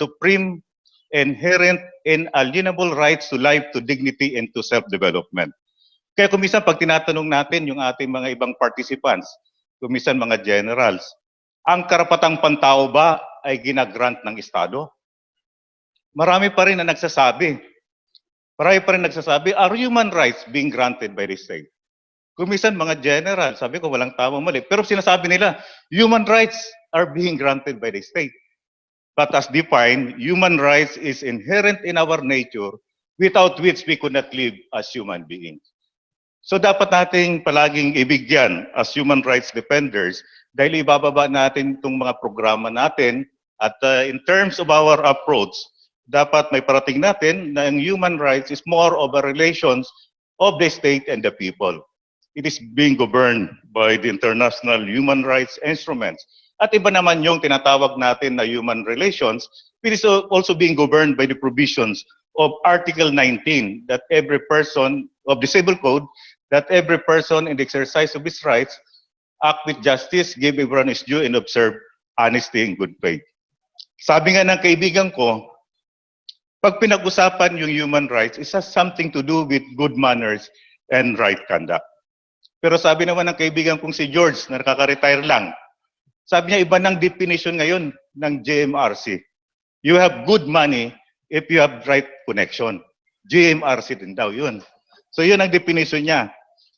supreme, inherent, inalienable rights to life, to dignity, and to self-development. Kaya kumisan pag tinatanong natin yung ating mga ibang participants, kumisan mga generals, ang karapatang pantao ba ay ginagrant ng Estado? Marami pa rin na nagsasabi. Marami pa rin nagsasabi, are human rights being granted by the state? Kumisan mga general, sabi ko walang tama mali. Pero sinasabi nila, human rights are being granted by the state. But as defined, human rights is inherent in our nature without which we could not live as human beings. So dapat nating palaging ibigyan as human rights defenders dahil ibababa natin itong mga programa natin at uh, in terms of our approach, dapat may parating natin na ang human rights is more of a relations of the state and the people. It is being governed by the international human rights instruments. At iba naman yung tinatawag natin na human relations, it is also being governed by the provisions of Article 19 that every person of the Code, that every person in the exercise of his rights act with justice, give everyone his due, and observe honesty and good faith. Sabi nga ng kaibigan ko, pag pinag-usapan yung human rights, it has something to do with good manners and right conduct. Pero sabi naman ng kaibigan kong si George, na nakaka-retire lang, sabi niya iba ng definition ngayon ng JMRC. You have good money if you have right connection. JMRC din daw yun. So yun ang definition niya.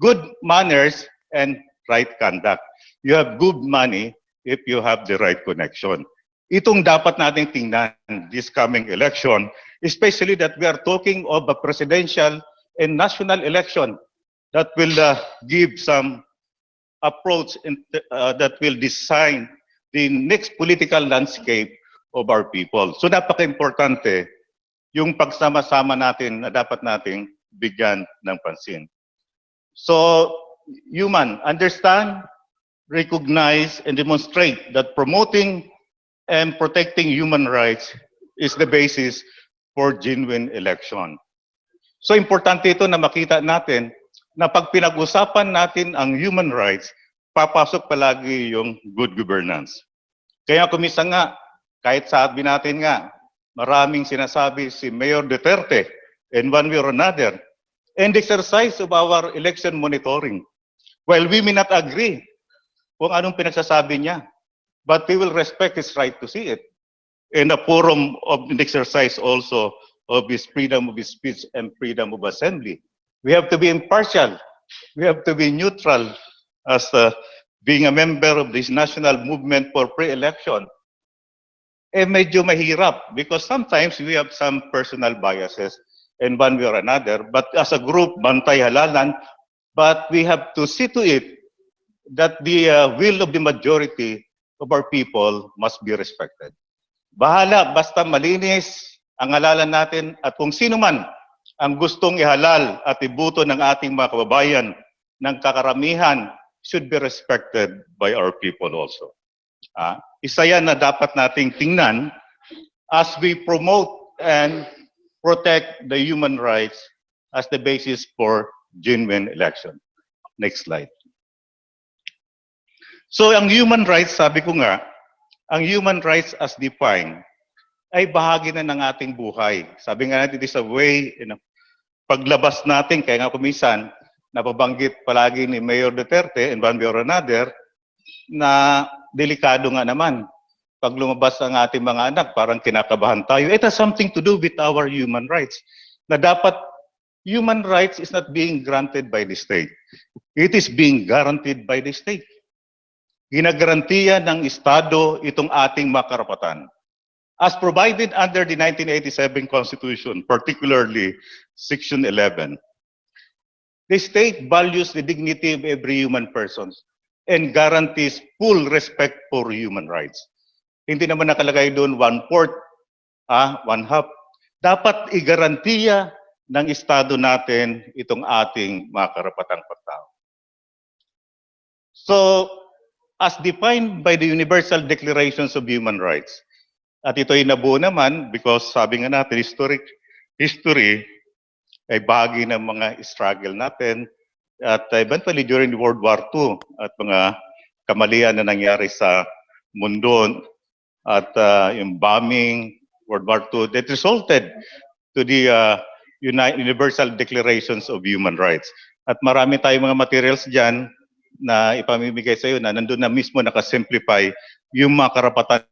Good manners and right conduct. You have good money if you have the right connection. Itong dapat nating tingnan this coming election, especially that we are talking of a presidential and national election that will uh, give some approach in, uh, that will design the next political landscape of our people. So napaka-importante yung pagsama-sama natin na dapat nating bigyan ng pansin. So, human, understand, recognize, and demonstrate that promoting and protecting human rights is the basis for genuine election. So, importante ito na makita natin na pag pinag-usapan natin ang human rights, papasok palagi yung good governance. Kaya kumisa nga, kahit sabi natin nga, maraming sinasabi si Mayor Duterte in one way or another, and exercise of our election monitoring. While we may not agree kung anong pinagsasabi niya, but we will respect his right to see it in a forum of the exercise also of his freedom of his speech and freedom of assembly. We have to be impartial. We have to be neutral as uh, being a member of this national movement for pre-election. Eh medyo mahirap because sometimes we have some personal biases in one way or another. But as a group, bantay halalan, but we have to see to it that the uh, will of the majority of our people must be respected. Bahala, basta malinis ang halalan natin at kung sino man ang gustong ihalal at ibuto ng ating mga kababayan ng kakaramihan should be respected by our people also. Ah, isa yan na dapat nating tingnan as we promote and protect the human rights as the basis for genuine election. Next slide. So ang human rights, sabi ko nga, ang human rights as defined ay bahagi na ng ating buhay. Sabi nga natin, it is a way, you know, paglabas natin, kaya nga kumisan, napabanggit palagi ni Mayor Duterte in one way or another, na delikado nga naman. Pag lumabas ang ating mga anak, parang kinakabahan tayo. It has something to do with our human rights. Na dapat human rights is not being granted by the state. It is being guaranteed by the state. Ginagarantiya ng Estado itong ating makarapatan. As provided under the 1987 Constitution, particularly Section 11, the state values the dignity of every human person and guarantees full respect for human rights. Hindi naman nakalagay doon one-fourth, ah, one-half. Dapat igarantiya ng Estado natin itong ating mga karapatang pagtao. So, as defined by the Universal Declarations of Human Rights, at ito ay nabuo naman because sabi nga natin, historic history ay bahagi ng mga struggle natin at eventually during the World War II at mga kamalian na nangyari sa mundo at uh, yung bombing, World War II that resulted to the uh, Uni- Universal Declarations of Human Rights. At marami tayong mga materials dyan na ipamimigay sa iyo na nandun na mismo nakasimplify yung mga karapatan